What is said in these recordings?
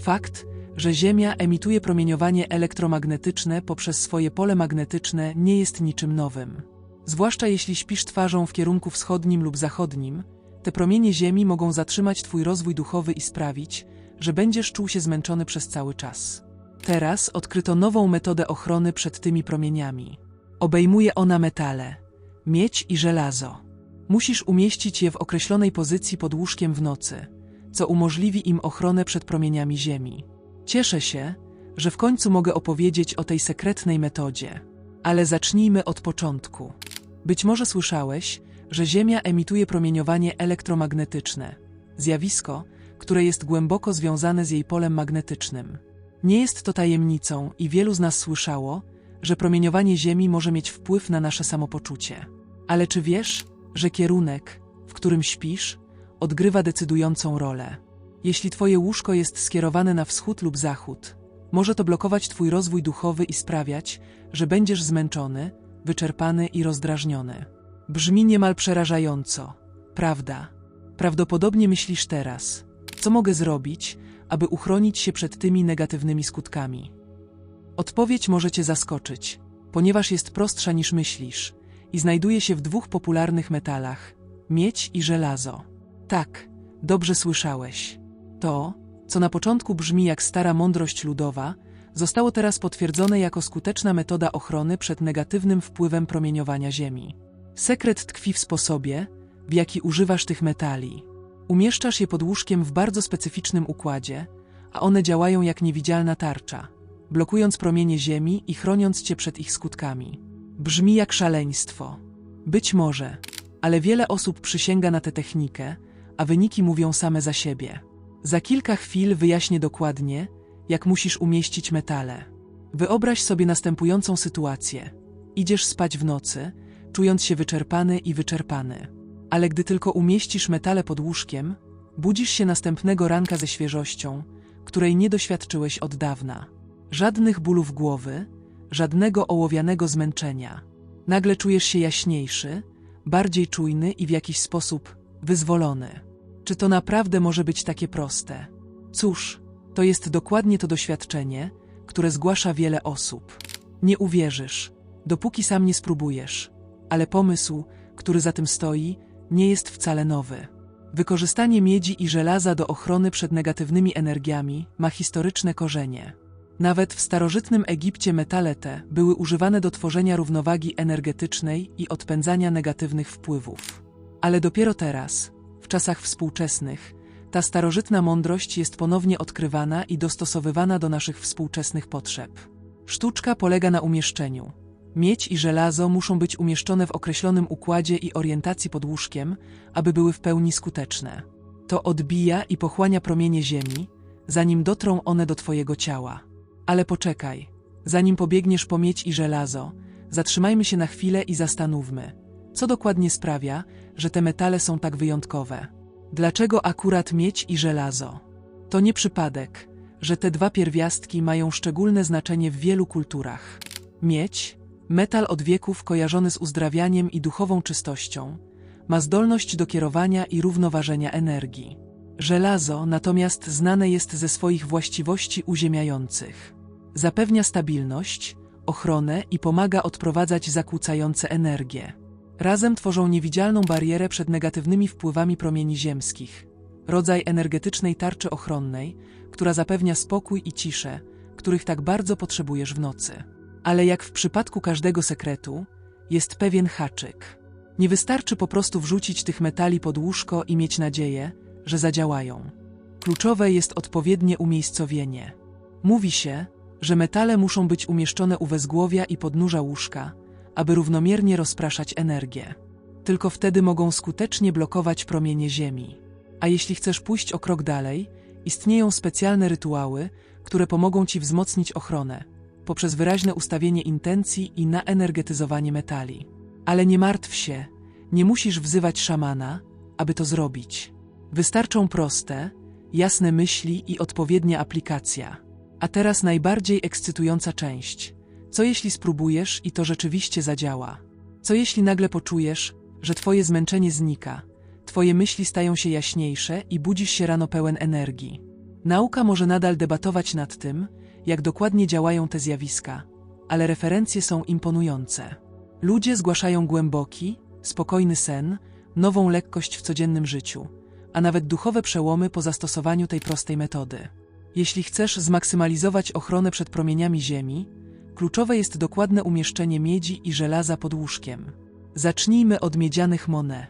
Fakt, że Ziemia emituje promieniowanie elektromagnetyczne poprzez swoje pole magnetyczne nie jest niczym nowym. Zwłaszcza jeśli śpisz twarzą w kierunku wschodnim lub zachodnim, te promienie Ziemi mogą zatrzymać Twój rozwój duchowy i sprawić, że będziesz czuł się zmęczony przez cały czas. Teraz odkryto nową metodę ochrony przed tymi promieniami. Obejmuje ona metale, miedź i żelazo. Musisz umieścić je w określonej pozycji pod łóżkiem w nocy, co umożliwi im ochronę przed promieniami Ziemi. Cieszę się, że w końcu mogę opowiedzieć o tej sekretnej metodzie. Ale zacznijmy od początku. Być może słyszałeś, że Ziemia emituje promieniowanie elektromagnetyczne, zjawisko, które jest głęboko związane z jej polem magnetycznym. Nie jest to tajemnicą i wielu z nas słyszało, że promieniowanie Ziemi może mieć wpływ na nasze samopoczucie. Ale czy wiesz, że kierunek, w którym śpisz, odgrywa decydującą rolę? Jeśli twoje łóżko jest skierowane na wschód lub zachód, może to blokować twój rozwój duchowy i sprawiać, że będziesz zmęczony, wyczerpany i rozdrażniony. Brzmi niemal przerażająco, prawda? Prawdopodobnie myślisz teraz, co mogę zrobić, aby uchronić się przed tymi negatywnymi skutkami. Odpowiedź może Cię zaskoczyć, ponieważ jest prostsza niż myślisz i znajduje się w dwóch popularnych metalach miedź i żelazo. Tak, dobrze słyszałeś. To, co na początku brzmi jak stara mądrość ludowa, zostało teraz potwierdzone jako skuteczna metoda ochrony przed negatywnym wpływem promieniowania Ziemi. Sekret tkwi w sposobie, w jaki używasz tych metali. Umieszczasz je pod łóżkiem w bardzo specyficznym układzie, a one działają jak niewidzialna tarcza, blokując promienie Ziemi i chroniąc cię przed ich skutkami. Brzmi jak szaleństwo. Być może, ale wiele osób przysięga na tę technikę, a wyniki mówią same za siebie. Za kilka chwil wyjaśnię dokładnie, jak musisz umieścić metale. Wyobraź sobie następującą sytuację. Idziesz spać w nocy, czując się wyczerpany i wyczerpany. Ale gdy tylko umieścisz metale pod łóżkiem, budzisz się następnego ranka ze świeżością, której nie doświadczyłeś od dawna. Żadnych bólów głowy, żadnego ołowianego zmęczenia. Nagle czujesz się jaśniejszy, bardziej czujny i w jakiś sposób wyzwolony. Czy to naprawdę może być takie proste? Cóż, to jest dokładnie to doświadczenie, które zgłasza wiele osób. Nie uwierzysz, dopóki sam nie spróbujesz, ale pomysł, który za tym stoi, nie jest wcale nowy. Wykorzystanie miedzi i żelaza do ochrony przed negatywnymi energiami ma historyczne korzenie. Nawet w starożytnym Egipcie metale te były używane do tworzenia równowagi energetycznej i odpędzania negatywnych wpływów. Ale dopiero teraz, czasach współczesnych, ta starożytna mądrość jest ponownie odkrywana i dostosowywana do naszych współczesnych potrzeb. Sztuczka polega na umieszczeniu. Miedź i żelazo muszą być umieszczone w określonym układzie i orientacji pod łóżkiem, aby były w pełni skuteczne. To odbija i pochłania promienie Ziemi, zanim dotrą one do Twojego ciała. Ale poczekaj, zanim pobiegniesz po miedź i żelazo, zatrzymajmy się na chwilę i zastanówmy, co dokładnie sprawia, że te metale są tak wyjątkowe. Dlaczego akurat miedź i żelazo? To nie przypadek, że te dwa pierwiastki mają szczególne znaczenie w wielu kulturach. Miedź, metal od wieków kojarzony z uzdrawianiem i duchową czystością, ma zdolność do kierowania i równoważenia energii. Żelazo natomiast znane jest ze swoich właściwości uziemiających. Zapewnia stabilność, ochronę i pomaga odprowadzać zakłócające energię. Razem tworzą niewidzialną barierę przed negatywnymi wpływami promieni ziemskich. Rodzaj energetycznej tarczy ochronnej, która zapewnia spokój i ciszę, których tak bardzo potrzebujesz w nocy. Ale jak w przypadku każdego sekretu, jest pewien haczyk. Nie wystarczy po prostu wrzucić tych metali pod łóżko i mieć nadzieję, że zadziałają. Kluczowe jest odpowiednie umiejscowienie. Mówi się, że metale muszą być umieszczone u wezgłowia i podnóża łóżka, aby równomiernie rozpraszać energię. Tylko wtedy mogą skutecznie blokować promienie Ziemi. A jeśli chcesz pójść o krok dalej, istnieją specjalne rytuały, które pomogą Ci wzmocnić ochronę, poprzez wyraźne ustawienie intencji i naenergetyzowanie metali. Ale nie martw się, nie musisz wzywać szamana, aby to zrobić. Wystarczą proste, jasne myśli i odpowiednia aplikacja. A teraz najbardziej ekscytująca część. Co jeśli spróbujesz i to rzeczywiście zadziała? Co jeśli nagle poczujesz, że twoje zmęczenie znika, twoje myśli stają się jaśniejsze i budzisz się rano pełen energii? Nauka może nadal debatować nad tym, jak dokładnie działają te zjawiska, ale referencje są imponujące. Ludzie zgłaszają głęboki, spokojny sen, nową lekkość w codziennym życiu, a nawet duchowe przełomy po zastosowaniu tej prostej metody. Jeśli chcesz zmaksymalizować ochronę przed promieniami Ziemi, kluczowe jest dokładne umieszczenie miedzi i żelaza pod łóżkiem. Zacznijmy od miedzianych monet.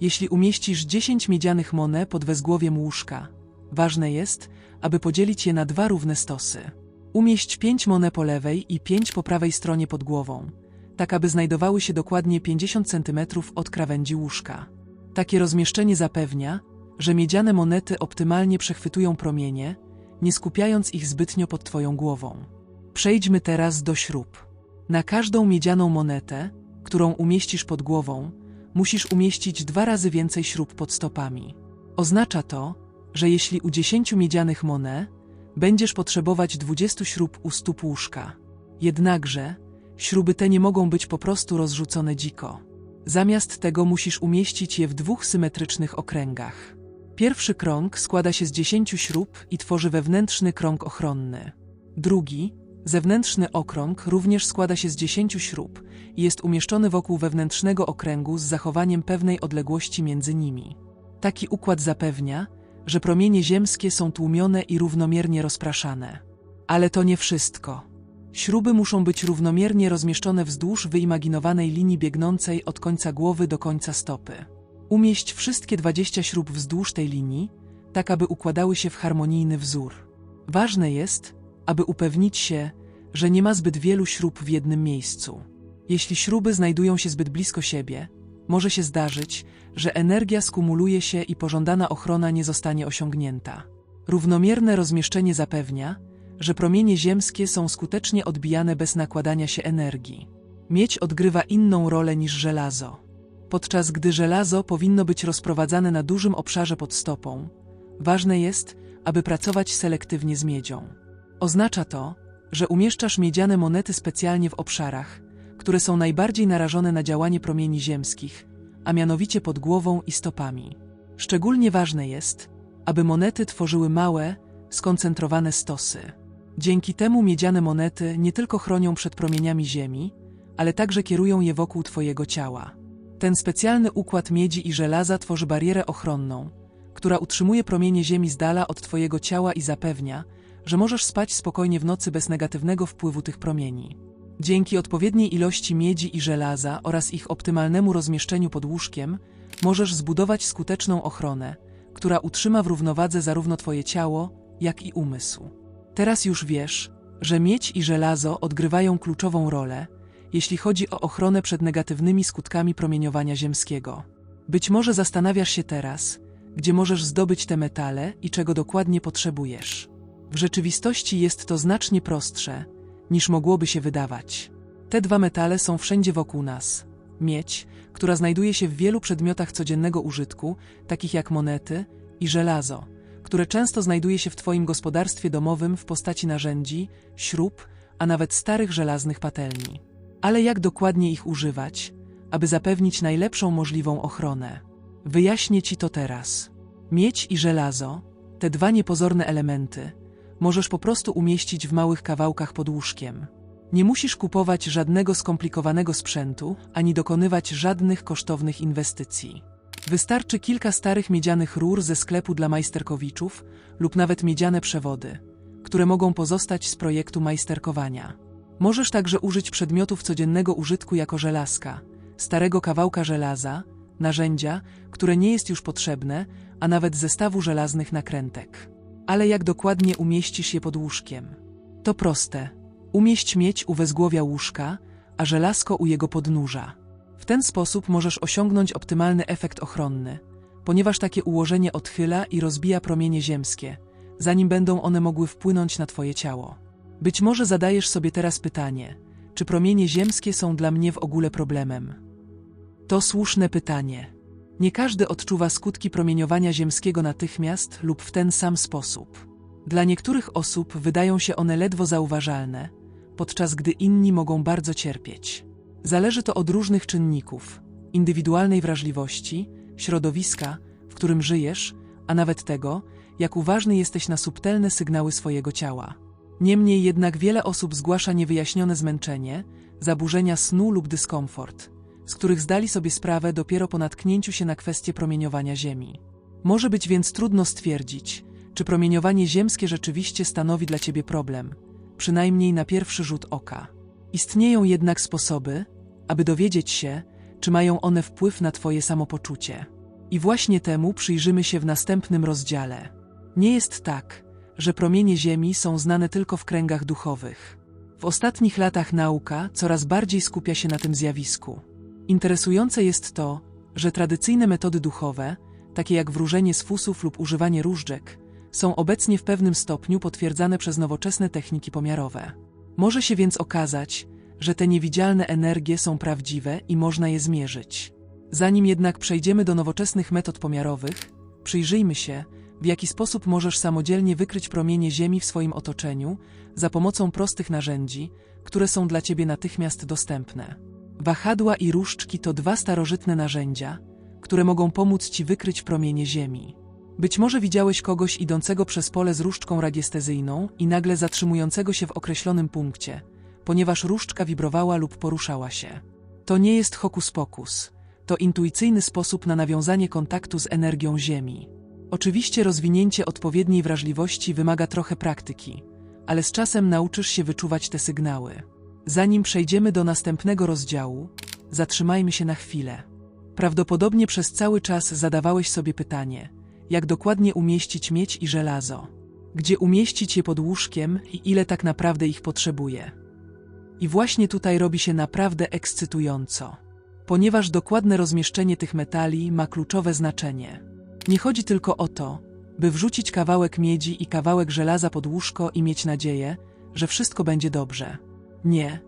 Jeśli umieścisz 10 miedzianych monet pod wezgłowiem łóżka, ważne jest, aby podzielić je na dwa równe stosy. Umieść 5 monet po lewej i 5 po prawej stronie pod głową, tak aby znajdowały się dokładnie 50 cm od krawędzi łóżka. Takie rozmieszczenie zapewnia, że miedziane monety optymalnie przechwytują promienie, nie skupiając ich zbytnio pod Twoją głową. Przejdźmy teraz do śrub. Na każdą miedzianą monetę, którą umieścisz pod głową, musisz umieścić dwa razy więcej śrub pod stopami. Oznacza to, że jeśli u 10 miedzianych monet będziesz potrzebować 20 śrub u stóp łóżka. Jednakże śruby te nie mogą być po prostu rozrzucone dziko. Zamiast tego musisz umieścić je w dwóch symetrycznych okręgach. Pierwszy krąg składa się z 10 śrub i tworzy wewnętrzny krąg ochronny. Drugi, zewnętrzny okrąg również składa się z 10 śrub i jest umieszczony wokół wewnętrznego okręgu z zachowaniem pewnej odległości między nimi. Taki układ zapewnia, że promienie ziemskie są tłumione i równomiernie rozpraszane. Ale to nie wszystko. Śruby muszą być równomiernie rozmieszczone wzdłuż wyimaginowanej linii biegnącej od końca głowy do końca stopy. Umieść wszystkie 20 śrub wzdłuż tej linii, tak aby układały się w harmonijny wzór. Ważne jest, aby upewnić się, że nie ma zbyt wielu śrub w jednym miejscu. Jeśli śruby znajdują się zbyt blisko siebie, może się zdarzyć, że energia skumuluje się i pożądana ochrona nie zostanie osiągnięta. Równomierne rozmieszczenie zapewnia, że promienie ziemskie są skutecznie odbijane bez nakładania się energii. Miedź odgrywa inną rolę niż żelazo. Podczas gdy żelazo powinno być rozprowadzane na dużym obszarze pod stopą, ważne jest, aby pracować selektywnie z miedzią. Oznacza to, że umieszczasz miedziane monety specjalnie w obszarach, które są najbardziej narażone na działanie promieni ziemskich, a mianowicie pod głową i stopami. Szczególnie ważne jest, aby monety tworzyły małe, skoncentrowane stosy. Dzięki temu miedziane monety nie tylko chronią przed promieniami Ziemi, ale także kierują je wokół Twojego ciała. Ten specjalny układ miedzi i żelaza tworzy barierę ochronną, która utrzymuje promienie Ziemi z dala od Twojego ciała i zapewnia, że możesz spać spokojnie w nocy bez negatywnego wpływu tych promieni. Dzięki odpowiedniej ilości miedzi i żelaza oraz ich optymalnemu rozmieszczeniu pod łóżkiem, możesz zbudować skuteczną ochronę, która utrzyma w równowadze zarówno Twoje ciało, jak i umysł. Teraz już wiesz, że miedź i żelazo odgrywają kluczową rolę, jeśli chodzi o ochronę przed negatywnymi skutkami promieniowania ziemskiego. Być może zastanawiasz się teraz, gdzie możesz zdobyć te metale i czego dokładnie potrzebujesz. W rzeczywistości jest to znacznie prostsze, niż mogłoby się wydawać. Te dwa metale są wszędzie wokół nas. Miedź, która znajduje się w wielu przedmiotach codziennego użytku, takich jak monety, i żelazo, które często znajduje się w Twoim gospodarstwie domowym w postaci narzędzi, śrub, a nawet starych żelaznych patelni. Ale jak dokładnie ich używać, aby zapewnić najlepszą możliwą ochronę? Wyjaśnię Ci to teraz. Miedź i żelazo, te dwa niepozorne elementy, możesz po prostu umieścić w małych kawałkach pod łóżkiem. Nie musisz kupować żadnego skomplikowanego sprzętu, ani dokonywać żadnych kosztownych inwestycji. Wystarczy kilka starych miedzianych rur ze sklepu dla majsterkowiczów lub nawet miedziane przewody, które mogą pozostać z projektu majsterkowania. Możesz także użyć przedmiotów codziennego użytku jako żelazka, starego kawałka żelaza, narzędzia, które nie jest już potrzebne, a nawet zestawu żelaznych nakrętek. Ale jak dokładnie umieścisz je pod łóżkiem? To proste. Umieść mieć u wezgłowia łóżka, a żelazko u jego podnóża. W ten sposób możesz osiągnąć optymalny efekt ochronny, ponieważ takie ułożenie odchyla i rozbija promienie ziemskie, zanim będą one mogły wpłynąć na Twoje ciało. Być może zadajesz sobie teraz pytanie, czy promienie ziemskie są dla mnie w ogóle problemem? To słuszne pytanie. Nie każdy odczuwa skutki promieniowania ziemskiego natychmiast lub w ten sam sposób. Dla niektórych osób wydają się one ledwo zauważalne, podczas gdy inni mogą bardzo cierpieć. Zależy to od różnych czynników indywidualnej wrażliwości, środowiska, w którym żyjesz, a nawet tego, jak uważny jesteś na subtelne sygnały swojego ciała. Niemniej jednak wiele osób zgłasza niewyjaśnione zmęczenie, zaburzenia snu lub dyskomfort, z których zdali sobie sprawę dopiero po natknięciu się na kwestię promieniowania Ziemi. Może być więc trudno stwierdzić, czy promieniowanie ziemskie rzeczywiście stanowi dla Ciebie problem, przynajmniej na pierwszy rzut oka. Istnieją jednak sposoby, aby dowiedzieć się, czy mają one wpływ na Twoje samopoczucie. I właśnie temu przyjrzymy się w następnym rozdziale. Nie jest tak, że promienie Ziemi są znane tylko w kręgach duchowych. W ostatnich latach nauka coraz bardziej skupia się na tym zjawisku. Interesujące jest to, że tradycyjne metody duchowe, takie jak wróżenie z fusów lub używanie różdżek, są obecnie w pewnym stopniu potwierdzane przez nowoczesne techniki pomiarowe. Może się więc okazać, że te niewidzialne energie są prawdziwe i można je zmierzyć. Zanim jednak przejdziemy do nowoczesnych metod pomiarowych, przyjrzyjmy się, w jaki sposób możesz samodzielnie wykryć promienie Ziemi w swoim otoczeniu za pomocą prostych narzędzi, które są dla Ciebie natychmiast dostępne. Wahadła i różdżki to dwa starożytne narzędzia, które mogą pomóc Ci wykryć promienie Ziemi. Być może widziałeś kogoś idącego przez pole z różdżką radiestezyjną i nagle zatrzymującego się w określonym punkcie, ponieważ różdżka wibrowała lub poruszała się. To nie jest hokus pokus, to intuicyjny sposób na nawiązanie kontaktu z energią Ziemi. Oczywiście rozwinięcie odpowiedniej wrażliwości wymaga trochę praktyki, ale z czasem nauczysz się wyczuwać te sygnały. Zanim przejdziemy do następnego rozdziału, zatrzymajmy się na chwilę. Prawdopodobnie przez cały czas zadawałeś sobie pytanie, jak dokładnie umieścić miedź i żelazo, gdzie umieścić je pod łóżkiem i ile tak naprawdę ich potrzebuje. I właśnie tutaj robi się naprawdę ekscytująco, ponieważ dokładne rozmieszczenie tych metali ma kluczowe znaczenie. Nie chodzi tylko o to, by wrzucić kawałek miedzi i kawałek żelaza pod łóżko i mieć nadzieję, że wszystko będzie dobrze. Nie.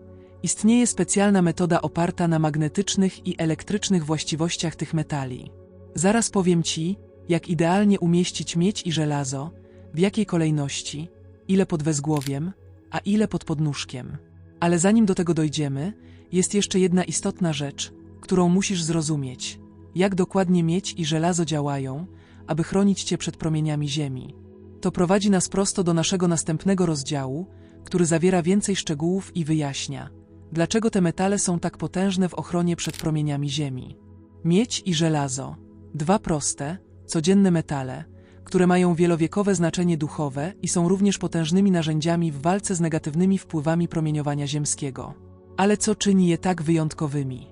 Istnieje specjalna metoda oparta na magnetycznych i elektrycznych właściwościach tych metali. Zaraz powiem Ci, jak idealnie umieścić miedź i żelazo, w jakiej kolejności, ile pod wezgłowiem, a ile pod podnóżkiem. Ale zanim do tego dojdziemy, jest jeszcze jedna istotna rzecz, którą musisz zrozumieć. Jak dokładnie miedź i żelazo działają, aby chronić Cię przed promieniami Ziemi. To prowadzi nas prosto do naszego następnego rozdziału, który zawiera więcej szczegółów i wyjaśnia, dlaczego te metale są tak potężne w ochronie przed promieniami Ziemi. Miedź i żelazo. Dwa proste, codzienne metale, które mają wielowiekowe znaczenie duchowe i są również potężnymi narzędziami w walce z negatywnymi wpływami promieniowania ziemskiego. Ale co czyni je tak wyjątkowymi?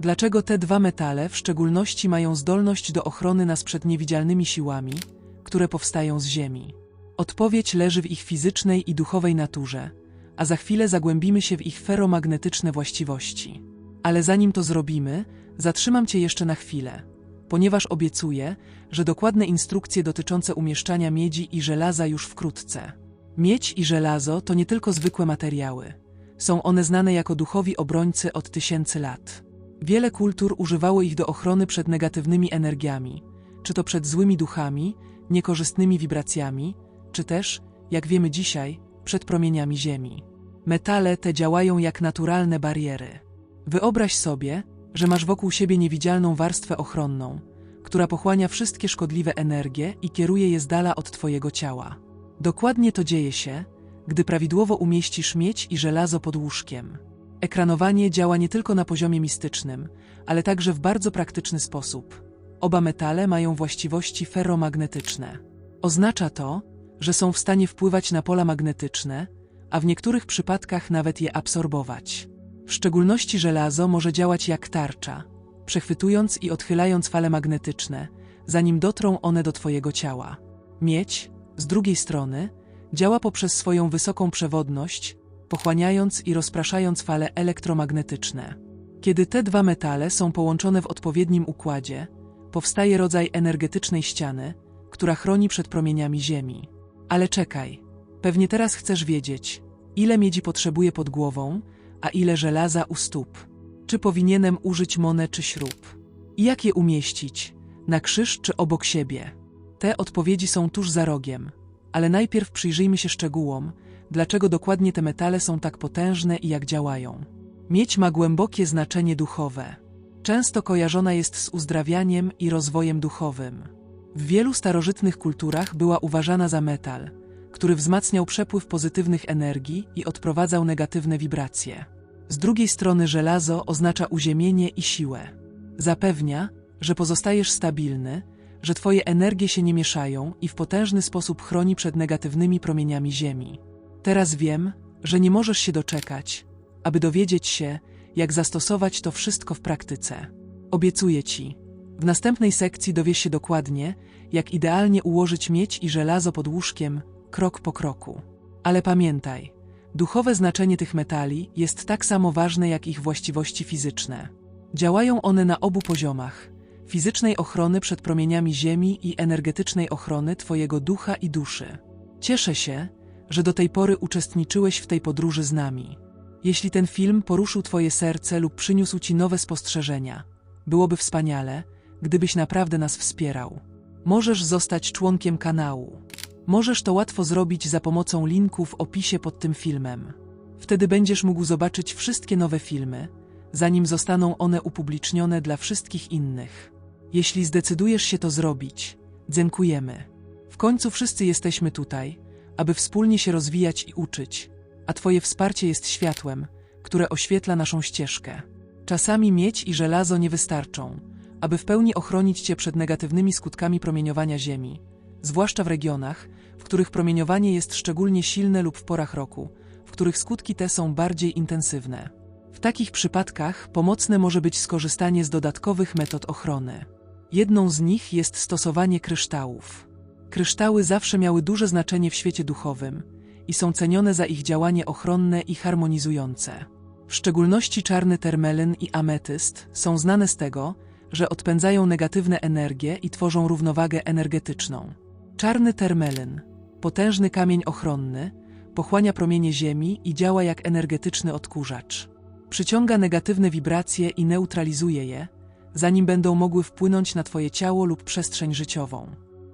Dlaczego te dwa metale w szczególności mają zdolność do ochrony nas przed niewidzialnymi siłami, które powstają z Ziemi? Odpowiedź leży w ich fizycznej i duchowej naturze, a za chwilę zagłębimy się w ich feromagnetyczne właściwości. Ale zanim to zrobimy, zatrzymam Cię jeszcze na chwilę, ponieważ obiecuję, że dokładne instrukcje dotyczące umieszczania miedzi i żelaza już wkrótce. Miedź i żelazo to nie tylko zwykłe materiały. Są one znane jako duchowi obrońcy od tysięcy lat. Wiele kultur używało ich do ochrony przed negatywnymi energiami, czy to przed złymi duchami, niekorzystnymi wibracjami, czy też, jak wiemy dzisiaj, przed promieniami Ziemi. Metale te działają jak naturalne bariery. Wyobraź sobie, że masz wokół siebie niewidzialną warstwę ochronną, która pochłania wszystkie szkodliwe energie i kieruje je z dala od Twojego ciała. Dokładnie to dzieje się, gdy prawidłowo umieścisz miedź i żelazo pod łóżkiem. Ekranowanie działa nie tylko na poziomie mistycznym, ale także w bardzo praktyczny sposób. Oba metale mają właściwości ferromagnetyczne. Oznacza to, że są w stanie wpływać na pola magnetyczne, a w niektórych przypadkach nawet je absorbować. W szczególności żelazo może działać jak tarcza, przechwytując i odchylając fale magnetyczne, zanim dotrą one do Twojego ciała. Miedź, z drugiej strony, działa poprzez swoją wysoką przewodność, pochłaniając i rozpraszając fale elektromagnetyczne. Kiedy te dwa metale są połączone w odpowiednim układzie, powstaje rodzaj energetycznej ściany, która chroni przed promieniami Ziemi. Ale czekaj, pewnie teraz chcesz wiedzieć, ile miedzi potrzebuję pod głową, a ile żelaza u stóp. Czy powinienem użyć monę czy śrub? I jak je umieścić? Na krzyż czy obok siebie? Te odpowiedzi są tuż za rogiem, ale najpierw przyjrzyjmy się szczegółom, dlaczego dokładnie te metale są tak potężne i jak działają. Miedź ma głębokie znaczenie duchowe. Często kojarzona jest z uzdrawianiem i rozwojem duchowym. W wielu starożytnych kulturach była uważana za metal, który wzmacniał przepływ pozytywnych energii i odprowadzał negatywne wibracje. Z drugiej strony żelazo oznacza uziemienie i siłę. Zapewnia, że pozostajesz stabilny, że twoje energie się nie mieszają i w potężny sposób chroni przed negatywnymi promieniami Ziemi. Teraz wiem, że nie możesz się doczekać, aby dowiedzieć się, jak zastosować to wszystko w praktyce. Obiecuję ci. W następnej sekcji dowiesz się dokładnie, jak idealnie ułożyć miedź i żelazo pod łóżkiem, krok po kroku. Ale pamiętaj, duchowe znaczenie tych metali jest tak samo ważne jak ich właściwości fizyczne. Działają one na obu poziomach fizycznej ochrony przed promieniami Ziemi i energetycznej ochrony Twojego ducha i duszy. Cieszę się, że do tej pory uczestniczyłeś w tej podróży z nami. Jeśli ten film poruszył Twoje serce lub przyniósł Ci nowe spostrzeżenia, byłoby wspaniale, gdybyś naprawdę nas wspierał. Możesz zostać członkiem kanału. Możesz to łatwo zrobić za pomocą linku w opisie pod tym filmem. Wtedy będziesz mógł zobaczyć wszystkie nowe filmy, zanim zostaną one upublicznione dla wszystkich innych. Jeśli zdecydujesz się to zrobić, dziękujemy. W końcu wszyscy jesteśmy tutaj, aby wspólnie się rozwijać i uczyć, a Twoje wsparcie jest światłem, które oświetla naszą ścieżkę. Czasami miedź i żelazo nie wystarczą, aby w pełni ochronić Cię przed negatywnymi skutkami promieniowania Ziemi, zwłaszcza w regionach, w których promieniowanie jest szczególnie silne lub w porach roku, w których skutki te są bardziej intensywne. W takich przypadkach pomocne może być skorzystanie z dodatkowych metod ochrony. Jedną z nich jest stosowanie kryształów. Kryształy zawsze miały duże znaczenie w świecie duchowym i są cenione za ich działanie ochronne i harmonizujące. W szczególności czarny termelyn i ametyst są znane z tego, że odpędzają negatywne energie i tworzą równowagę energetyczną. Czarny termelyn, potężny kamień ochronny, pochłania promienie Ziemi i działa jak energetyczny odkurzacz. Przyciąga negatywne wibracje i neutralizuje je, zanim będą mogły wpłynąć na Twoje ciało lub przestrzeń życiową.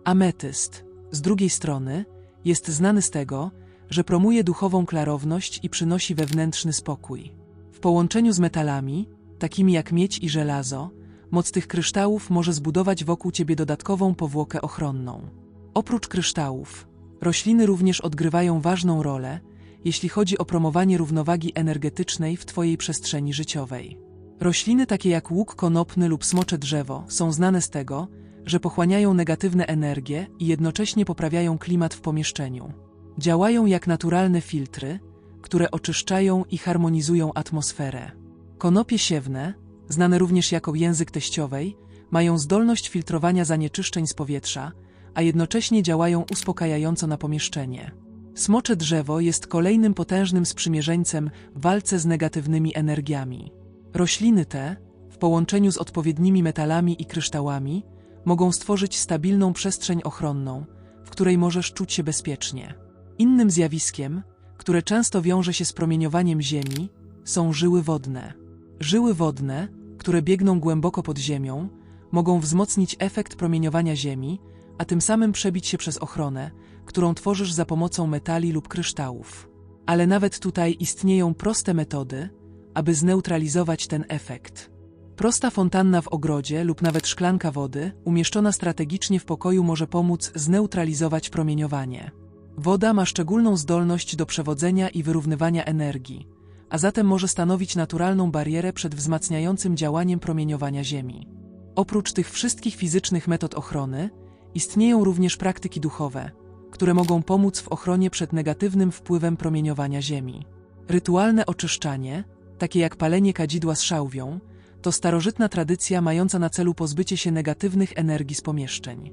Ametyst, z drugiej strony, jest znany z tego, że promuje duchową klarowność i przynosi wewnętrzny spokój. W połączeniu z metalami, takimi jak miedź i żelazo, moc tych kryształów może zbudować wokół Ciebie dodatkową powłokę ochronną. Oprócz kryształów, rośliny również odgrywają ważną rolę, jeśli chodzi o promowanie równowagi energetycznej w Twojej przestrzeni życiowej. Rośliny takie jak łuk konopny lub smocze drzewo są znane z tego, że pochłaniają negatywne energie i jednocześnie poprawiają klimat w pomieszczeniu. Działają jak naturalne filtry, które oczyszczają i harmonizują atmosferę. Konopie siewne, znane również jako język teściowej, mają zdolność filtrowania zanieczyszczeń z powietrza, a jednocześnie działają uspokajająco na pomieszczenie. Smocze drzewo jest kolejnym potężnym sprzymierzeńcem w walce z negatywnymi energiami. Rośliny te, w połączeniu z odpowiednimi metalami i kryształami, mogą stworzyć stabilną przestrzeń ochronną, w której możesz czuć się bezpiecznie. Innym zjawiskiem, które często wiąże się z promieniowaniem Ziemi, są żyły wodne. Żyły wodne, które biegną głęboko pod ziemią, mogą wzmocnić efekt promieniowania Ziemi, a tym samym przebić się przez ochronę, którą tworzysz za pomocą metali lub kryształów. Ale nawet tutaj istnieją proste metody, aby zneutralizować ten efekt. Prosta fontanna w ogrodzie lub nawet szklanka wody, umieszczona strategicznie w pokoju, może pomóc zneutralizować promieniowanie. Woda ma szczególną zdolność do przewodzenia i wyrównywania energii, a zatem może stanowić naturalną barierę przed wzmacniającym działaniem promieniowania Ziemi. Oprócz tych wszystkich fizycznych metod ochrony, istnieją również praktyki duchowe, które mogą pomóc w ochronie przed negatywnym wpływem promieniowania Ziemi. Rytualne oczyszczanie, takie jak palenie kadzidła z szałwią, to starożytna tradycja mająca na celu pozbycie się negatywnych energii z pomieszczeń.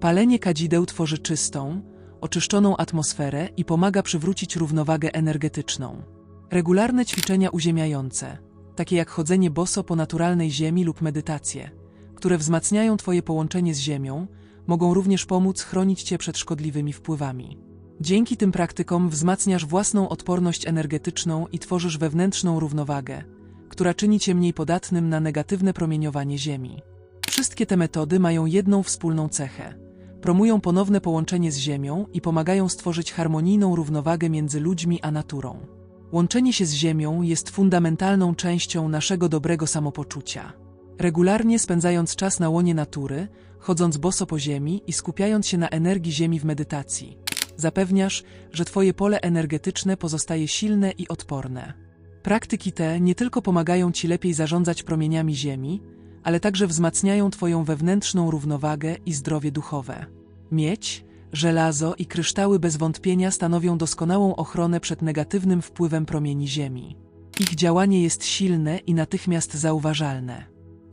Palenie kadzideł tworzy czystą, oczyszczoną atmosferę i pomaga przywrócić równowagę energetyczną. Regularne ćwiczenia uziemiające, takie jak chodzenie boso po naturalnej ziemi lub medytacje, które wzmacniają Twoje połączenie z ziemią, mogą również pomóc chronić Cię przed szkodliwymi wpływami. Dzięki tym praktykom wzmacniasz własną odporność energetyczną i tworzysz wewnętrzną równowagę, która czyni Cię mniej podatnym na negatywne promieniowanie Ziemi. Wszystkie te metody mają jedną wspólną cechę. Promują ponowne połączenie z Ziemią i pomagają stworzyć harmonijną równowagę między ludźmi a naturą. Łączenie się z Ziemią jest fundamentalną częścią naszego dobrego samopoczucia. Regularnie spędzając czas na łonie natury, chodząc boso po ziemi i skupiając się na energii ziemi w medytacji. Zapewniasz, że twoje pole energetyczne pozostaje silne i odporne. Praktyki te nie tylko pomagają ci lepiej zarządzać promieniami ziemi, ale także wzmacniają twoją wewnętrzną równowagę i zdrowie duchowe. Miedź, żelazo i kryształy bez wątpienia stanowią doskonałą ochronę przed negatywnym wpływem promieni ziemi. Ich działanie jest silne i natychmiast zauważalne.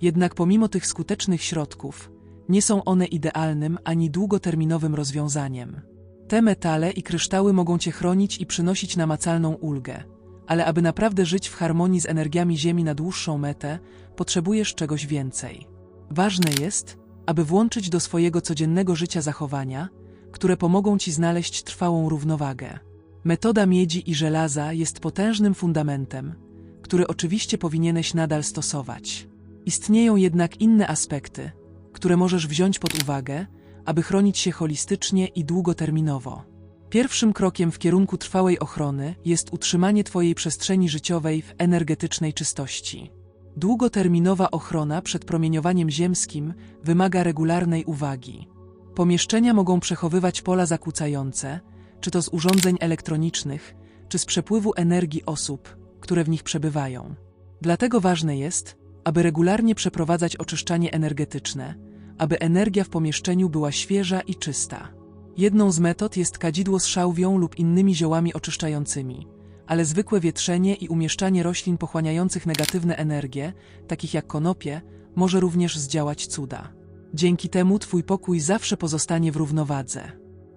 Jednak pomimo tych skutecznych środków, nie są one idealnym ani długoterminowym rozwiązaniem. Te metale i kryształy mogą cię chronić i przynosić namacalną ulgę, ale aby naprawdę żyć w harmonii z energiami Ziemi na dłuższą metę, potrzebujesz czegoś więcej. Ważne jest, aby włączyć do swojego codziennego życia zachowania, które pomogą ci znaleźć trwałą równowagę. Metoda miedzi i żelaza jest potężnym fundamentem, który oczywiście powinieneś nadal stosować. Istnieją jednak inne aspekty, które możesz wziąć pod uwagę, aby chronić się holistycznie i długoterminowo. Pierwszym krokiem w kierunku trwałej ochrony jest utrzymanie Twojej przestrzeni życiowej w energetycznej czystości. Długoterminowa ochrona przed promieniowaniem ziemskim wymaga regularnej uwagi. Pomieszczenia mogą przechowywać pola zakłócające, czy to z urządzeń elektronicznych, czy z przepływu energii osób, które w nich przebywają. Dlatego ważne jest, aby regularnie przeprowadzać oczyszczanie energetyczne, aby energia w pomieszczeniu była świeża i czysta. Jedną z metod jest kadzidło z szałwią lub innymi ziołami oczyszczającymi, ale zwykłe wietrzenie i umieszczanie roślin pochłaniających negatywne energie, takich jak konopie, może również zdziałać cuda. Dzięki temu Twój pokój zawsze pozostanie w równowadze.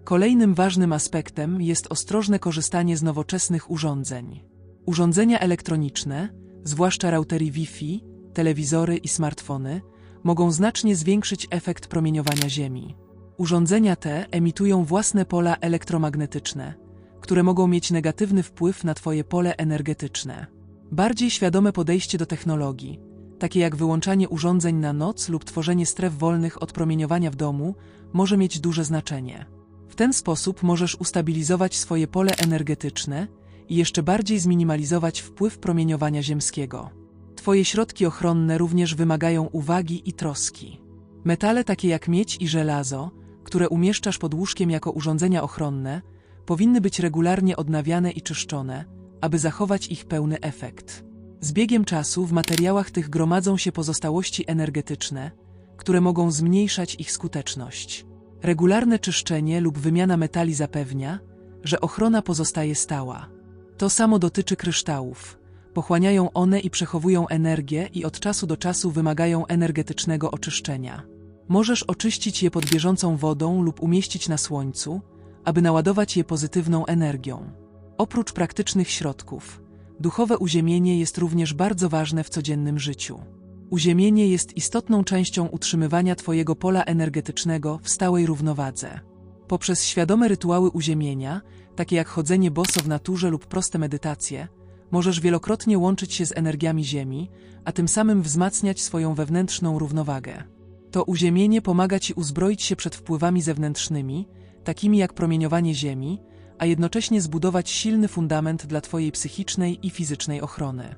Kolejnym ważnym aspektem jest ostrożne korzystanie z nowoczesnych urządzeń. Urządzenia elektroniczne, zwłaszcza routery Wi-Fi, telewizory i smartfony, mogą znacznie zwiększyć efekt promieniowania Ziemi. Urządzenia te emitują własne pola elektromagnetyczne, które mogą mieć negatywny wpływ na Twoje pole energetyczne. Bardziej świadome podejście do technologii, takie jak wyłączanie urządzeń na noc lub tworzenie stref wolnych od promieniowania w domu, może mieć duże znaczenie. W ten sposób możesz ustabilizować swoje pole energetyczne i jeszcze bardziej zminimalizować wpływ promieniowania ziemskiego. Twoje środki ochronne również wymagają uwagi i troski. Metale takie jak miedź i żelazo, które umieszczasz pod łóżkiem jako urządzenia ochronne, powinny być regularnie odnawiane i czyszczone, aby zachować ich pełny efekt. Z biegiem czasu w materiałach tych gromadzą się pozostałości energetyczne, które mogą zmniejszać ich skuteczność. Regularne czyszczenie lub wymiana metali zapewnia, że ochrona pozostaje stała. To samo dotyczy kryształów. Pochłaniają one i przechowują energię i od czasu do czasu wymagają energetycznego oczyszczenia. Możesz oczyścić je pod bieżącą wodą lub umieścić na słońcu, aby naładować je pozytywną energią. Oprócz praktycznych środków, duchowe uziemienie jest również bardzo ważne w codziennym życiu. Uziemienie jest istotną częścią utrzymywania Twojego pola energetycznego w stałej równowadze. Poprzez świadome rytuały uziemienia, takie jak chodzenie boso w naturze lub proste medytacje, możesz wielokrotnie łączyć się z energiami Ziemi, a tym samym wzmacniać swoją wewnętrzną równowagę. To uziemienie pomaga Ci uzbroić się przed wpływami zewnętrznymi, takimi jak promieniowanie Ziemi, a jednocześnie zbudować silny fundament dla Twojej psychicznej i fizycznej ochrony.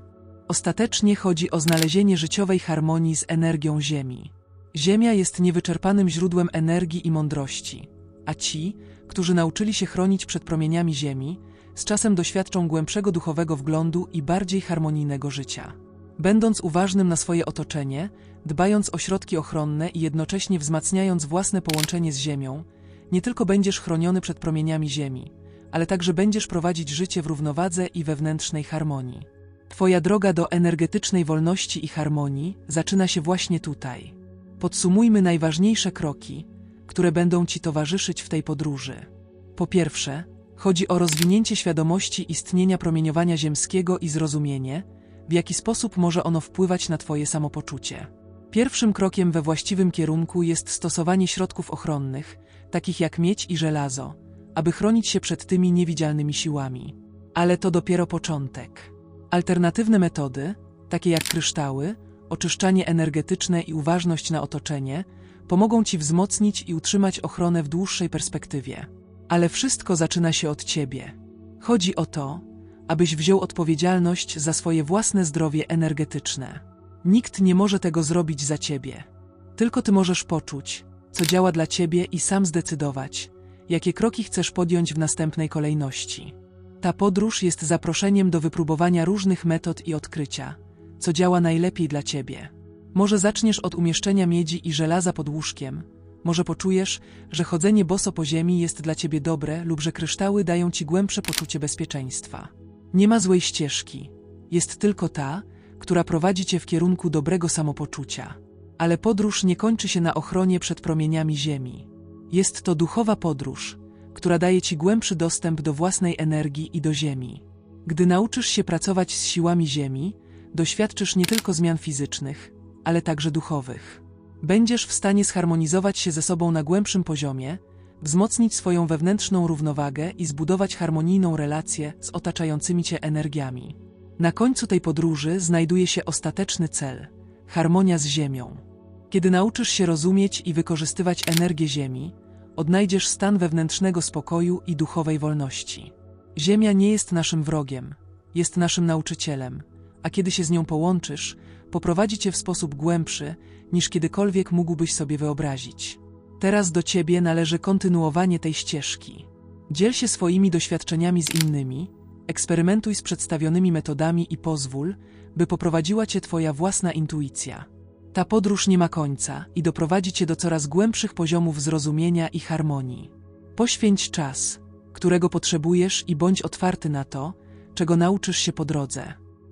Ostatecznie chodzi o znalezienie życiowej harmonii z energią Ziemi. Ziemia jest niewyczerpanym źródłem energii i mądrości, a ci, którzy nauczyli się chronić przed promieniami Ziemi, z czasem doświadczą głębszego duchowego wglądu i bardziej harmonijnego życia. Będąc uważnym na swoje otoczenie, dbając o środki ochronne i jednocześnie wzmacniając własne połączenie z Ziemią, nie tylko będziesz chroniony przed promieniami Ziemi, ale także będziesz prowadzić życie w równowadze i wewnętrznej harmonii. Twoja droga do energetycznej wolności i harmonii zaczyna się właśnie tutaj. Podsumujmy najważniejsze kroki, które będą Ci towarzyszyć w tej podróży. Po pierwsze, chodzi o rozwinięcie świadomości istnienia promieniowania ziemskiego i zrozumienie, w jaki sposób może ono wpływać na Twoje samopoczucie. Pierwszym krokiem we właściwym kierunku jest stosowanie środków ochronnych, takich jak miedź i żelazo, aby chronić się przed tymi niewidzialnymi siłami. Ale to dopiero początek. Alternatywne metody, takie jak kryształy, oczyszczanie energetyczne i uważność na otoczenie, pomogą Ci wzmocnić i utrzymać ochronę w dłuższej perspektywie. Ale wszystko zaczyna się od Ciebie. Chodzi o to, abyś wziął odpowiedzialność za swoje własne zdrowie energetyczne. Nikt nie może tego zrobić za Ciebie. Tylko Ty możesz poczuć, co działa dla ciebie i sam zdecydować, jakie kroki chcesz podjąć w następnej kolejności. Ta podróż jest zaproszeniem do wypróbowania różnych metod i odkrycia, co działa najlepiej dla ciebie. Może zaczniesz od umieszczenia miedzi i żelaza pod łóżkiem, może poczujesz, że chodzenie boso po ziemi jest dla ciebie dobre lub że kryształy dają ci głębsze poczucie bezpieczeństwa. Nie ma złej ścieżki, jest tylko ta, która prowadzi cię w kierunku dobrego samopoczucia. Ale podróż nie kończy się na ochronie przed promieniami ziemi. Jest to duchowa podróż, która daje ci głębszy dostęp do własnej energii i do ziemi. Gdy nauczysz się pracować z siłami ziemi, doświadczysz nie tylko zmian fizycznych, ale także duchowych. Będziesz w stanie zharmonizować się ze sobą na głębszym poziomie, wzmocnić swoją wewnętrzną równowagę i zbudować harmonijną relację z otaczającymi cię energiami. Na końcu tej podróży znajduje się ostateczny cel harmonia z Ziemią. Kiedy nauczysz się rozumieć i wykorzystywać energię Ziemi, odnajdziesz stan wewnętrznego spokoju i duchowej wolności. Ziemia nie jest naszym wrogiem, jest naszym nauczycielem, a kiedy się z nią połączysz, poprowadzi cię w sposób głębszy, niż kiedykolwiek mógłbyś sobie wyobrazić. Teraz do ciebie należy kontynuowanie tej ścieżki. Dziel się swoimi doświadczeniami z innymi, eksperymentuj z przedstawionymi metodami i pozwól, by poprowadziła cię twoja własna intuicja. Ta podróż nie ma końca i doprowadzi cię do coraz głębszych poziomów zrozumienia i harmonii. Poświęć czas, którego potrzebujesz i bądź otwarty na to, czego nauczysz się po drodze.